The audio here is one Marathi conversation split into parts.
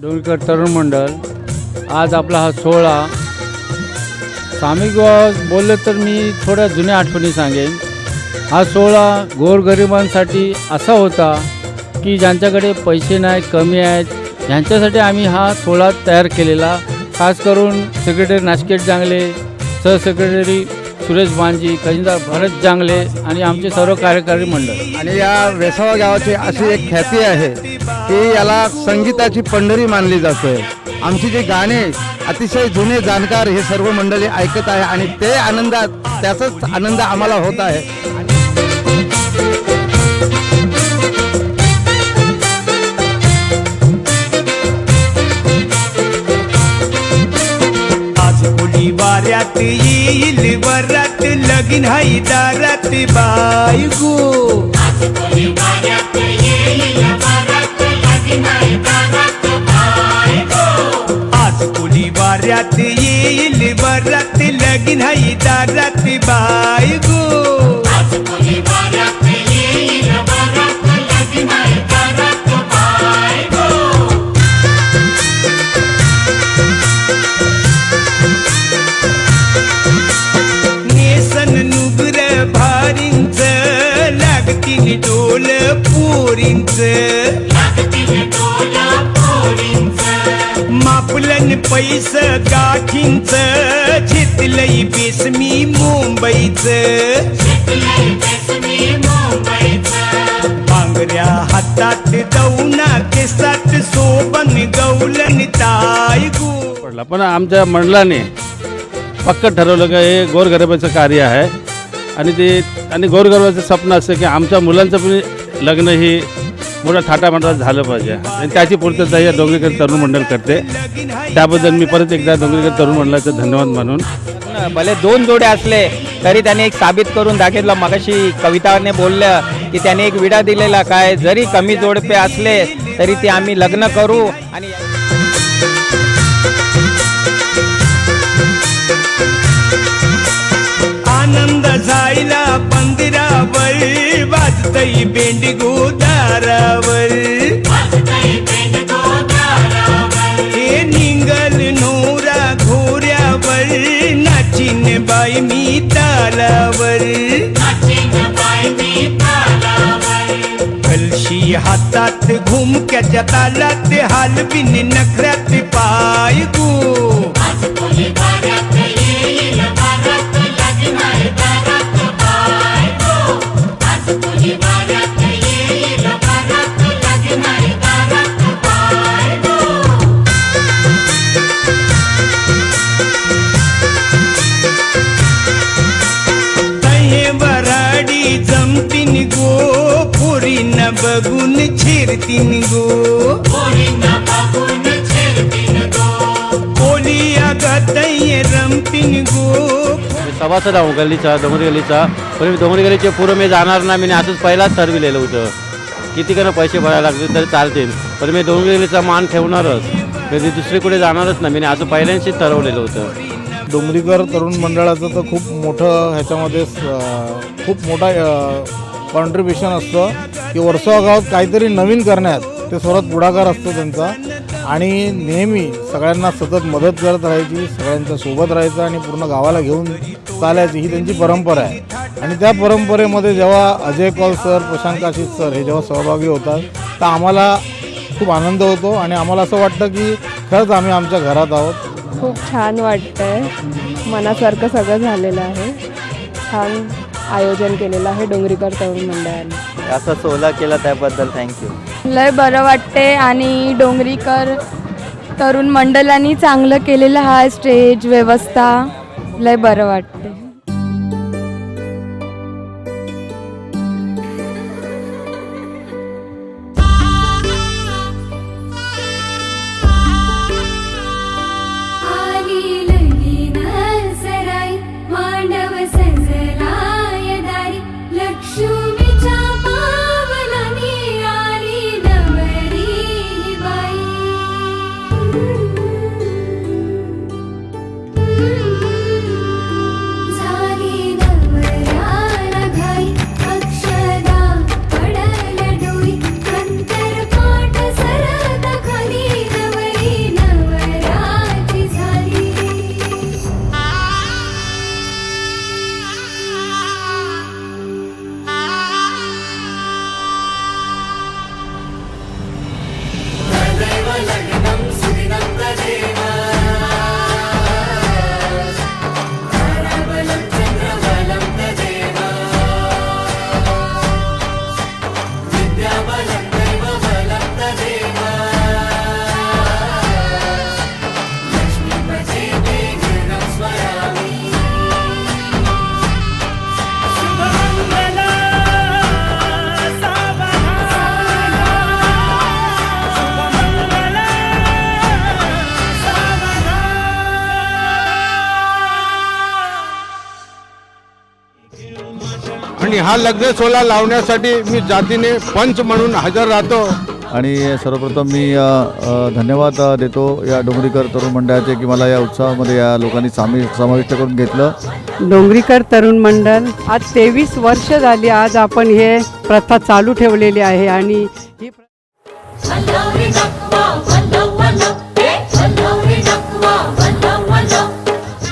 डोंगरकर तरुण मंडळ आज आपला हा सोहळा. सामिक विवाह बोललं तर मी थोड्या जुन्या आठवणी सांगेन. हा सोहळा गोरगरिबांसाठी असा होता की ज्यांच्याकडे पैसे नाहीत कमी आहेत ह्यांच्यासाठी आम्ही हा सोहळा तयार केलेला. खास करून सेक्रेटरी नाचकेट जांगले सहसेक्रेटरी सुरेश बांजी खजिनदार भरत जांगले आणि आमचे सर्व कार्यकारी मंडळ. आणि या वेसावा गावाची अशी एक ख्याती आहे की याला संगीताची पंढरी मानली जाते आमची जी गाणे अतिशय जुने जाणकार हे सर्व मंडळी ऐकत आहे आणि ते आनंदात त्याचाच आनंद आम्हाला होत आहे. येईल वरात लगीन हाई दारात बायगो आज कोणी बारत येईल वरात लगिन हाई दरत बायगो पैस गाठींच घेतलंय बेसमी मुंबईच. बांगड्या हातात दौना केसात सोबन गौलन ताय पडला. पण आमच्या मंडळाने पक्क ठरवलं की हे गोरगरिबाचं कार्य आहे. आणि ते आणि गोरगरिबाचं स्वप्न असतं की आमच्या मुलांचं पण लग्न ही मोठ्या थाटामाटात झालं पाहिजे. आणि त्याची पूर्तता या डोंगरेकर तरुण मंडळ करते. त्याबद्दल मी परत एकदा डोंगरेकर तरुण मंडळाचं धन्यवाद म्हणून भले दोन जोडे असले तरी त्याने एक साबित करून दाखवलं मगाशी कविताने बोललं की त्याने एक विडा दिलेला. काय जरी कमी जोडपे असले तरी ते आम्ही लग्न करू. आणि आनंद झायला पंदिरावर वाजतई बेंड गोदारावर हे निंगल नोरा घोऱ्यावर नाचिन बाई मी तालावर. कलशी हातात घुमक्याच्या तालात हालविन नखऱ्यात पाय गो. छिरतीन गो कोलिया गतय रमतीन गो मी सभासद आहो गल्लीचा डोंगरी गल्लीचा पण मी डोंगरी गल्लीचे पुरं मी जाणार नाही मी असंच पहिलाच ठरविलेलं होतं किती करणं पैसे भरायला लागले तरी चालतील पण मी डोंगरी गल्लीचा मान ठेवणारच कधी दुसरीकडे जाणारच नाही मी असं पहिल्यांशीच ठरवलेलं होतं डोंगरीकर तरुण मंडळाचं तर खूप मोठं ह्याच्यामध्ये खूप मोठा कॉन्ट्रीब्युशन असतं. की वर्सोवा गावात काहीतरी नवीन करण्यात ते सर्वात पुढाकार असतो त्यांचा. आणि नेहमी सगळ्यांना सतत मदत करत राहायची सगळ्यांच्या सोबत राहायचं आणि पूर्ण गावाला घेऊन चालायची ही त्यांची परंपरा आहे. आणि त्या परंपरेमध्ये जेव्हा अजय कौल सर प्रशांत काशीद सर हे जेव्हा सहभागी होतात तर आम्हाला खूप आनंद होतो आणि आम्हाला असं वाटतं की खरंच आम्ही आमच्या घरात आहोत. खूप छान वाटतंय. मनासारखं सगळं झालेलं आहे. छान आयोजन केलेलं आहे डोंगरीकर तरुण मंडळाने. असा सोहळा केला त्याबद्दल थँक्यू लय बरं वाटते आणि डोंगरीकर तरुण मंडळांनी चांगलं केलेलं हा स्टेज व्यवस्था लय बरं वाटते. आणि हा लग्न सोहळा लावण्यासाठी मी जातीने पंच म्हणून हजर राहतो. आणि सर्वप्रथम मी धन्यवाद देतो या डोंगरीकर तरुण मंडळाचे की मला या उत्सवामध्ये या लोकांनी सामी समाविष्ट करून घेतलं. डोंगरीकर तरुण मंडळ आज तेवीस वर्ष झाली आज आपण हे प्रथा चालू ठेवलेली आहे आणि ही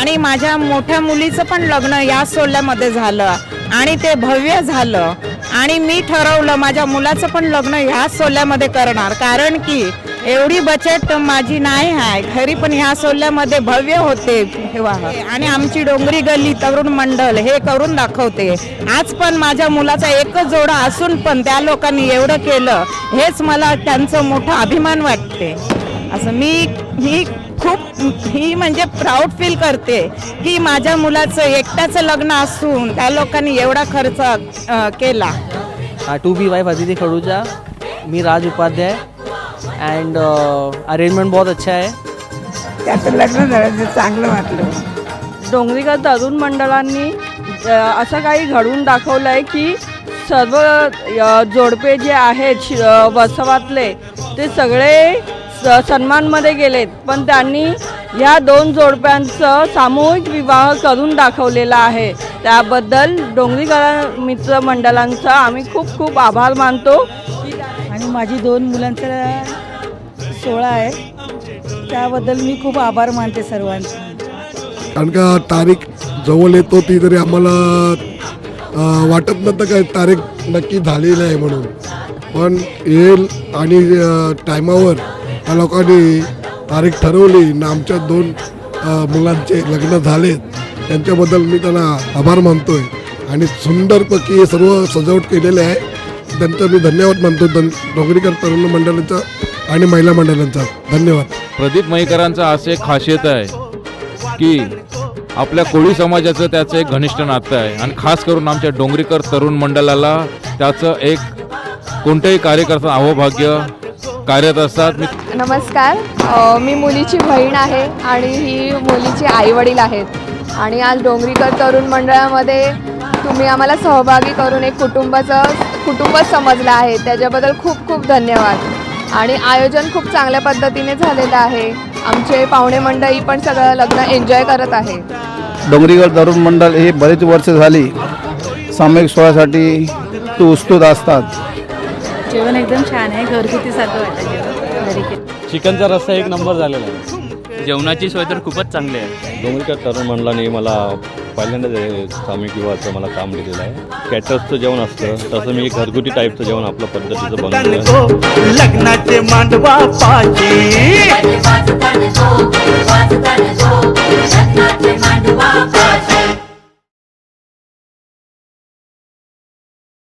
आणि माझ्या मोठ्या मुलीचं पण लग्न या सोहळ्यामध्ये झालं. आणि ते भव्य झालं. आणि मी ठरवलं माझ्या मुलाचं पण लग्न ह्या सोल्यामध्ये करणार. कारण की एवढी बचत माझी नाही आहे. घरी पण ह्या सोल्यामध्ये भव्य होते. आणि आमची डोंगरी गल्ली तरुण मंडळ हे करून दाखवते. आज पण माझ्या मुलाचा एकच जोडा असून पण त्या लोकांनी एवढं केलं हेच मला त्यांचं मोठं अभिमान वाटते. असं मी मी ही म्हणजे प्राऊड फील करते की माझ्या मुलाचं एकट्याचं लग्न असून त्या लोकांनी एवढा खर्च अ, केला. To be wife Aditi Khaduja me Raj Upadhyay and arrangement बहुत अच्छा है. त्याचं लग्न झालं चांगलं वाटलं. डोंगरीकर तरुण मंडळांनी अ, असं काही घडवून दाखवलं आहे की सर्व अ, जोडपे जे आहेत शि- अ, वसवातले ते सगळे सन्मानमध्ये गेलेत. पण त्यांनी ह्या दोन जोडप्यांचं सामूहिक विवाह करून दाखवलेला आहे. त्याबद्दल डोंगरीकर मित्र मंडळांचा आम्ही खूप खूप आभार मानतो. आणि माझी दोन मुलांचा सोहळा आहे. त्याबद्दल मी खूप आभार मानते सर्वांचे. कारण का तारीख जवळ येत होती तरी आम्हाला वाटत नव्हतं काय तारीख नक्की झालेली आहे म्हणून. पण येईल आणि टायमावर त्या लोकांनी तारीख ठरवली ना आमच्या दोन मुलांचे लग्न झालेत. त्यांच्याबद्दल मी त्यांना आभार मानतो आहे आणि सुंदरपैकी हे सर्व सजावट केलेले आहे. त्यांचं मी धन्यवाद मानतो धन डोंगरीकर तरुण मंडळांचा आणि महिला मंडळांचा. धन्यवाद. प्रदीप मयेकरांचा असं एक खासियत आहे की आपल्या कोळी समाजाचं त्याचं एक घनिष्ठ नातं आहे. आणि खास करून आमच्या डोंगरीकर तरुण मंडळाला त्याचं एक कोणत्याही कार्यकर्ता अहोभाग्य कार्यरत असतात. मी नमस्कार. अ, मी मुलीची बहीण आहे आणि ही मुलीची आईवडील आहेत. आणि आज डोंगरीकर तरुण मंडळामध्ये तुम्ही आम्हाला सहभागी करून एक कुटुंबाचं कुटुंब समजलं आहे. त्याच्याबद्दल खूप खूप धन्यवाद. आणि आयोजन खूप चांगल्या पद्धतीने झालेलं आहे. आमचे पाहुणे मंडळी पण सगळं लग्न एन्जॉय करत आहे. डोंगरीकर तरुण मंडळ हे बरेच वर्ष झाली सामूहिक सोहळ्यासाठी ते उत्स्फूर्त असतात. जेवण एकदम छान आहे. घरगुती सारखं वाटतं जेवण. चिकनचा रस्सा एक नंबर झालेला आहे. जेवणाची सोय तर खूपच चांगली आहे. डोंगरीकर तरुण मंडळाने मला पहिल्यांदाच हे सामूहिक विवाहाचं मला काम दिलेलं आहे. कॅटर्सचं जेवण असतं तसं मी घरगुती टाईपचं जेवण आपल्या पद्धतीचं बनवलं लग्नाचे मांडवा पाशी